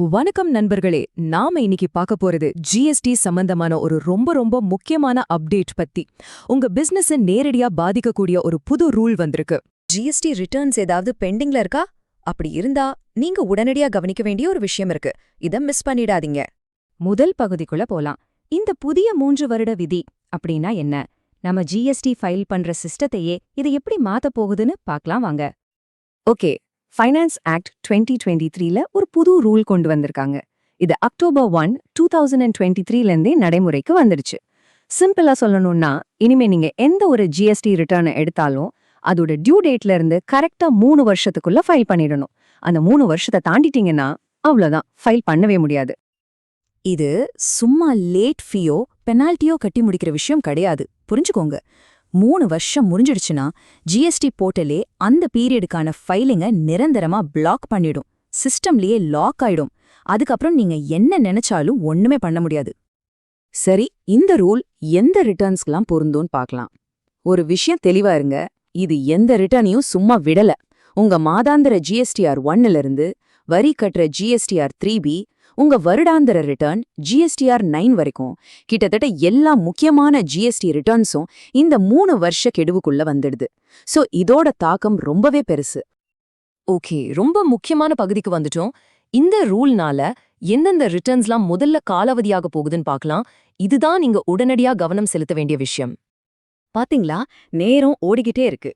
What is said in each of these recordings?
வணக்கம் நண்பர்களே நாம இன்னைக்கு பார்க்க போறது ஜிஎஸ்டி சம்பந்தமான ஒரு ரொம்ப ரொம்ப முக்கியமான அப்டேட் பத்தி. உங்க பிசினஸ் நேரடியா பாதிக்கக்கூடிய ஒரு புது ரூல் வந்திருக்கு. ஜிஎஸ்டி ரிட்டர்ன்ஸ் ஏதாவது பெண்டிங்ல இருக்கா? அப்படி இருந்தா நீங்க உடனடியா கவனிக்க வேண்டிய ஒரு விஷயம் இருக்கு. இத மிஸ் பண்ணிடாதீங்க. முதல் பகுதிக்குள்ள போலாம். இந்த புதிய மூன்று வருட விதி அப்படின்னா என்ன? நம்ம ஜிஎஸ்டி ஃபைல் பண்ற சிஸ்டத்தையே இதை எப்படி மாத்த போகுதுன்னு பார்க்கலாம் வாங்க. Okay finance act twenty twenty த்ரீல ஒரு புது ரூல் கொண்டு வந்திருக்காங்க. இது October one two thousand and twenty த்ரீலேருந்தே நடைமுறைக்கு வந்துடுச்சு. சிம்பிளா சொல்லணும்னா இனிமே நீங்க எந்த ஒரு ஜிஎஸ்டி ரிட்டர்னை எடுத்தாலும் அதோட டியூ டேட்ல இருந்து கரெக்டா மூணு வருஷத்துக்குள்ள ஃபைல் பண்ணிடணும். அந்த மூணு வருஷத்தை தாண்டிட்டீங்கன்னா அவ்வளவுதான். ஃபைல் பண்ணவே முடியாது. இது சும்மா லேட் ஃபீயோ பெனால்ட்டியோ கட்டி முடிக்கிற விஷயம் கிடையாது. புரிஞ்சுக்கோங்க. மூணு வருஷம் முடிஞ்சிடுச்சுன்னா ஜிஎஸ்டி போர்ட்டலே அந்த பீரியடுக்கான ஃபைலிங்க நிரந்தரமா பிளாக் பண்ணிடும். சிஸ்டம்லயே லாக் ஆயிடும். அதுக்கப்புறம் நீங்க என்ன நினைச்சாலும் ஒண்ணுமே பண்ண முடியாது. சரி இந்த ரூல் எந்த ரிட்டர்ன்ஸ்க்கெல்லாம் பொருந்தும்னு பார்க்கலாம். ஒரு விஷயம் தெளிவா இருங்க. இது எந்த ரிட்டர்னையும் சும்மா விடல. உங்க மாதாந்திர ஜிஎஸ்டிஆர் ஒன்னுல இருந்து வரி கட்டுற ஜிஎஸ்டிஆர் த்ரீ பி உங்க வருடாந்திர ரிட்டர்ன் ஜிஎஸ்டிஆர் நைன் வரைக்கும் கிட்டத்தட்ட எல்லா முக்கியமான ஜிஎஸ்டி ரிட்டர்ன்ஸும் இந்த மூணு வருஷ கெடுவுக்குள்ள வந்துடுது. சோ இதோட தாக்கம் ரொம்பவே பெருசு. ஓகே ரொம்ப முக்கியமான பகுதிக்கு வந்துட்டோம். இந்த ரூல்னால எந்தெந்த ரிட்டர்ன்ஸ்லாம் முதல்ல காலாவதியாக போகுதுன்னு பார்க்கலாம். இதுதான் நீங்க உடனடியா கவனம் செலுத்த வேண்டிய விஷயம். பாத்தீங்களா? நேரம் ஓடிக்கிட்டே இருக்கு.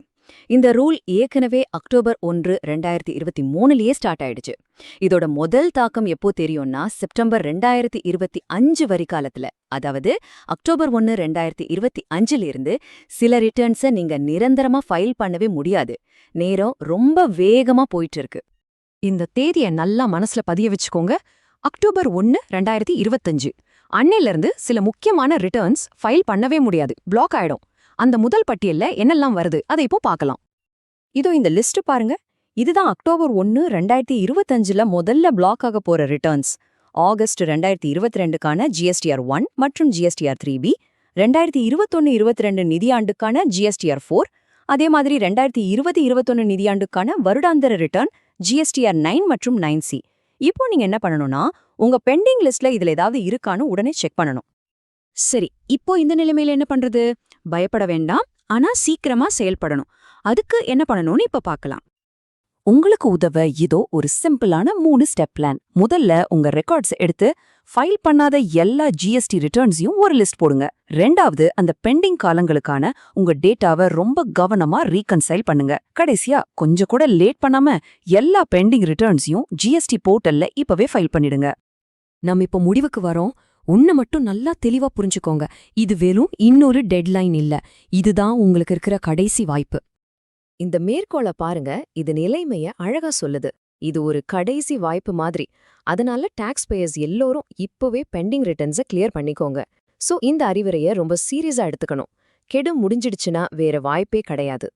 இந்த ரூல் ஏற்கனவே அக்டோபர் ஒன்று ரெண்டாயிரத்தி இருபத்தி மூணுலயே ஸ்டார்ட் ஆயிடுச்சு. இதோட முதல் தாக்கம் எப்போ தெரியும்னா செப்டம்பர் ரெண்டாயிரத்தி இருபத்தி அஞ்சு வரி காலத்துல. அதாவது அக்டோபர் ஒன்னு ரெண்டாயிரத்தி இருபத்தி அஞ்சுல இருந்து சில ரிட்டர்ன்ஸை நீங்க நிரந்தரமா ஃபைல் பண்ணவே முடியாது. நேரம் ரொம்ப வேகமா போயிட்டு இருக்கு இந்த தேதியை நல்லா மனசுல பதிய வச்சுக்கோங்க. அக்டோபர் ஒன்னு ரெண்டாயிரத்தி இருபத்தஞ்சு. அன்னையிலிருந்து சில முக்கியமான ரிட்டர்ன்ஸ் ஃபைல் பண்ணவே முடியாது. பிளாக் ஆயிடும். அந்த முதல் பட்டியல்ல என்னெல்லாம் வருது அதை இப்போ பார்க்கலாம். இதோ இந்த லிஸ்ட் பாருங்க. இதுதான் அக்டோபர் ஒன்னு ரெண்டாயிரத்தி இருபத்தஞ்சுல முதல்ல பிளாக் ஆக போற ரிட்டர்ன்ஸ் ஆகஸ்ட் ரெண்டாயிரத்தி இருபத்தி ரெண்டுக்கான ஜிஎஸ்டிஆர் ஒன் மற்றும் ஜிஎஸ்டிஆர் த்ரீ பி ரெண்டாயிரத்தி இருபத்தொன்னு இருபத்தி ரெண்டு நிதியாண்டுக்கான ஜிஎஸ்டிஆர் ஃபோர் அதே மாதிரி ரெண்டாயிரத்தி இருபது இருபத்தொன்னு நிதியாண்டுக்கான வருடாந்திர ரிட்டர்ன் ஜிஎஸ்டிஆர் நைன் மற்றும் நைன் சி இப்போ நீங்க என்ன பண்ணணும்னா உங்க பெண்டிங் லிஸ்ட்ல இதுல ஏதாவது இருக்கான்னு உடனே செக் பண்ணணும். சரி இப்போ இந்த நிலைமையில என்ன பண்றது? பயப்பட வேண்டாம். ஆனா சீக்கிரமா செயல்படணும். அதுக்கு என்ன பண்ணணும்னு இப்ப பார்க்கலாம் உங்களுக்கு உதவ இதோ ஒரு சிம்பிளான மூணு ஸ்டெப் பிளான். முதல்ல உங்க ரெக்கார்ட்ஸ் எடுத்து ஃபைல் பண்ணாத எல்லா ஜிஎஸ்டி ரிட்டர்ன்ஸையும் ஒரு லிஸ்ட் போடுங்க. ரெண்டாவது அந்த பெண்டிங் காலங்களுக்கான உங்க டேட்டாவை ரொம்ப கவனமா ரீகன்சைல் பண்ணுங்க. கடைசியா கொஞ்சம் கூட லேட் பண்ணாம எல்லா பெண்டிங் ரிட்டர்ன்ஸையும் ஜிஎஸ்டி போர்ட்டல்ல இப்பவே ஃபைல் பண்ணிடுங்க. நம்ம இப்போ முடிவுக்கு வரோம். ஒன்று மட்டும் நல்லா தெளிவா புரிஞ்சுக்கோங்க. இது வெறும் இன்னொரு டெட்லைன் இல்ல. இதுதான் உங்களுக்கு இருக்கிற கடைசி வாய்ப்பு. இந்த மேற்கோளை பாருங்க. இது நிலைமைய அழகா சொல்லுது. இது ஒரு கடைசி வாய்ப்பு மாதிரி. அதனால டாக்ஸ் பேயர்ஸ் எல்லோரும் இப்பவே பெண்டிங் ரிட்டர்ன்ஸை கிளியர் பண்ணிக்கோங்க. சோ இந்த அறிவுரைய ரொம்ப சீரியஸா எடுத்துக்கணும். கெடு முடிஞ்சிடுச்சுன்னா வேற வாய்ப்பே கிடையாது.